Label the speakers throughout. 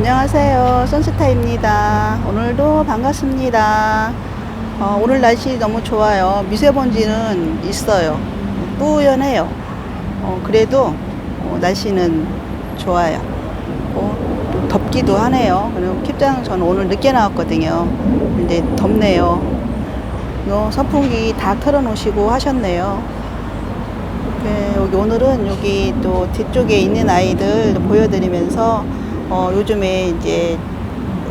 Speaker 1: 안녕하세요. 선스타입니다. 오늘도 반갑습니다. 어, 오늘 날씨 너무 좋아요. 미세먼지는 있어요. 뿌연해요. 어, 그래도 어, 날씨는 좋아요. 어, 또 덥기도 하네요. 그리고 캡장 저는 오늘 늦게 나왔거든요. 근데 덥네요. 요 선풍기 다 틀어놓으시고 하셨네요. 네, 여기 오늘은 여기 또 뒤쪽에 있는 아이들 보여드리면서 어, 요즘에 이제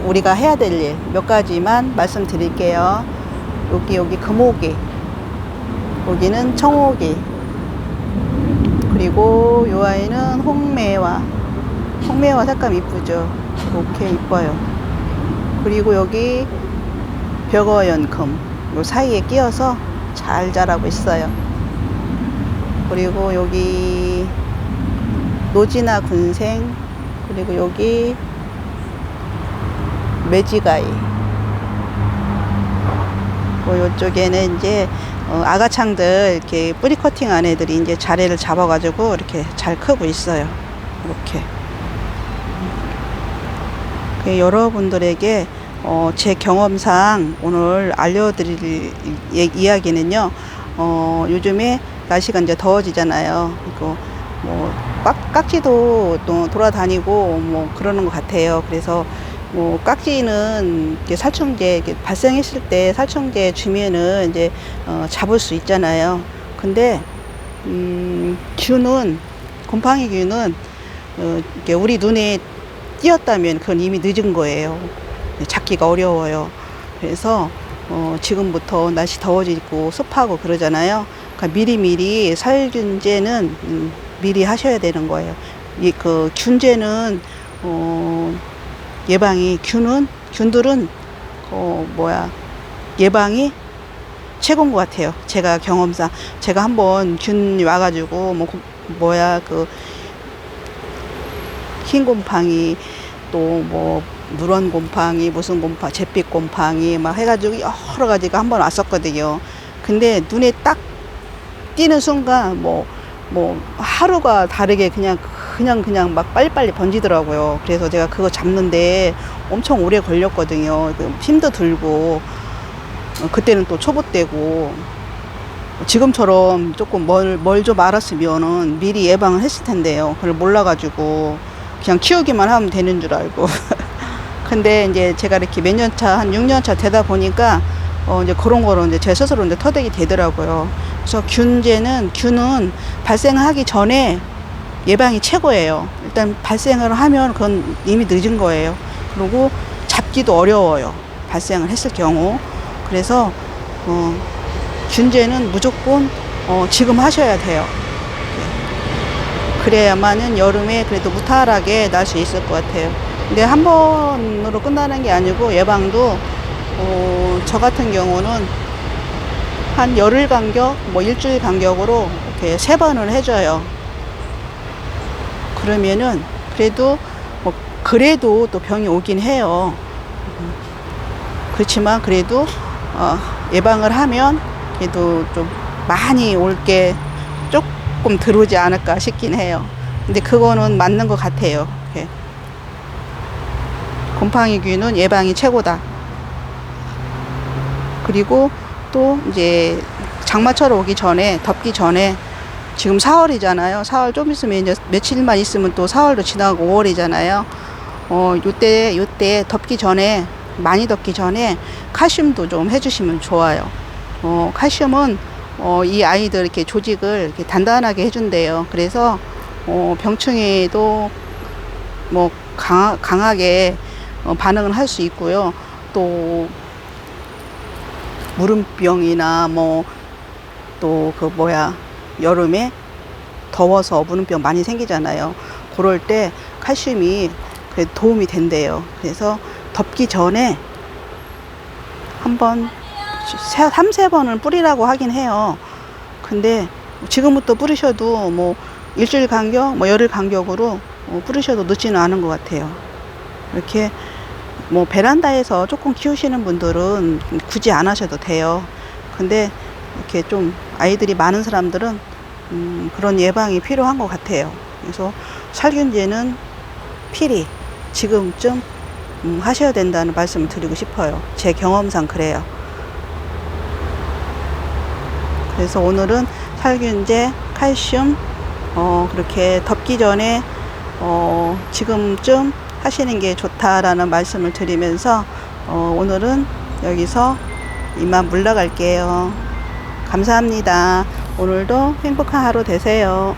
Speaker 1: 우리가 해야 될 일 몇 가지만 말씀드릴게요. 여기 여기 금오기, 여기는 청오기, 그리고 요 아이는 홍매화, 홍매화 색감 이쁘죠? 이렇게 이뻐요. 그리고 여기 벽어연금 요 사이에 끼어서 잘 자라고 있어요. 그리고 여기 노지나 군생 그리고 여기 매지가이 뭐 이쪽에는 이제 어, 아가창들 이렇게 뿌리 커팅한 애들이 이제 자리를 잡아가지고 이렇게 잘 크고 있어요. 이렇게 그 여러분들에게 어, 제 경험상 오늘 알려드릴 이- 이야기는요. 어, 요즘에 날씨가 이제 더워지잖아요. 그리고 뭐 깍, 깍지도 또 돌아다니고 뭐 그러는 것 같아요. 그래서 뭐 깍지는 이렇게 살충제 발생했을 때 살충제 주면은 이제 어, 잡을 수 있잖아요. 근데 음, 균은 곰팡이 균은 어, 이렇게 우리 눈에 띄었다면 그건 이미 늦은 거예요. 잡기가 어려워요. 그래서 어, 지금부터 날씨 더워지고 습하고 그러잖아요. 그러니까 미리미리 살균제는 음, 미리 하셔야 되는 거예요. 이 그 균제는 어, 예방이 균은 균들은 어 뭐야 예방이 최고인 것 같아요. 제가 경험상 제가 한번 균 와가지고 뭐 고- 뭐야 그 흰 곰팡이 또 뭐 누런 곰팡이 무슨 곰팡 잿빛 곰팡이 막 해가지고 여러 가지가 한번 왔었거든요. 근데 눈에 딱 띄는 순간 뭐 뭐 하루가 다르게 그냥 그냥 그냥 막 빨리빨리 번지더라고요. 그래서 제가 그거 잡는데 엄청 오래 걸렸거든요. 그 힘도 들고 어, 그때는 또 초보 때고 지금처럼 조금 뭘 뭘 좀 알았으면은 미리 예방을 했을 텐데요. 그걸 몰라가지고 그냥 키우기만 하면 되는 줄 알고. 근데 이제 제가 이렇게 몇 년 차, 한 6년 차 되다 보니까 어 이제 그런 거로 이제 제 스스로 이제 터득이 되더라고요. 그래서 균제는 균은 발생하기 전에 예방이 최고예요. 일단 발생을 하면 그건 이미 늦은 거예요. 그리고 잡기도 어려워요. 발생을 했을 경우. 그래서 어 균제는 무조건 어 지금 하셔야 돼요. 그래야만은 여름에 그래도 무탈하게 날 수 있을 것 같아요. 근데 한 번으로 끝나는 게 아니고 예방도 어, 저 같은 경우는 한 열흘 간격, 뭐 일주일 간격으로 이렇게 세 번을 해줘요. 그러면은 그래도 뭐 그래도 또 병이 오긴 해요. 음. 그렇지만 그래도 어, 예방을 하면 그래도 좀 많이 올 게 조금 들어오지 않을까 싶긴 해요. 근데 그거는 맞는 것 같아요. 예. 곰팡이균은 예방이 최고다. 그리고 또 이제 장마철 오기 전에 덥기 전에 지금 4월이잖아요. 4월 좀 있으면 이제 며칠만 있으면 또 4월도 지나고 5월이잖아요. 어, 요때 요때 덥기 전에 많이 덥기 전에 칼슘도 좀 해주시면 좋아요. 어, 칼슘은 어, 이 아이들 이렇게 조직을 이렇게 단단하게 해준대요. 그래서 어, 병충해도 뭐 강하, 강하게 어, 반응을 할 수 있고요. 또 무름병이나 뭐 또 그 뭐야 여름에 더워서 무름병 많이 생기잖아요. 그럴 때 칼슘이 그 도움이 된대요. 그래서 덥기 전에 한번 세, 3, 세 번은 뿌리라고 하긴 해요. 근데 지금부터 뿌리셔도 뭐 일주일 간격, 뭐 열흘 간격으로 어, 뿌리셔도 늦지는 않은 것 같아요. 이렇게 뭐 베란다에서 조금 키우시는 분들은 굳이 안 하셔도 돼요. 근데 이렇게 좀 아이들이 많은 사람들은 음, 그런 예방이 필요한 것 같아요. 그래서 살균제는 필히 지금쯤 음, 하셔야 된다는 말씀을 드리고 싶어요. 제 경험상 그래요. 그래서 오늘은 살균제, 칼슘, 어, 그렇게 덮기 전에 어, 지금쯤 하시는 게 좋다라는 말씀을 드리면서 어, 오늘은 여기서 이만 물러갈게요. 감사합니다. 오늘도 행복한 하루 되세요.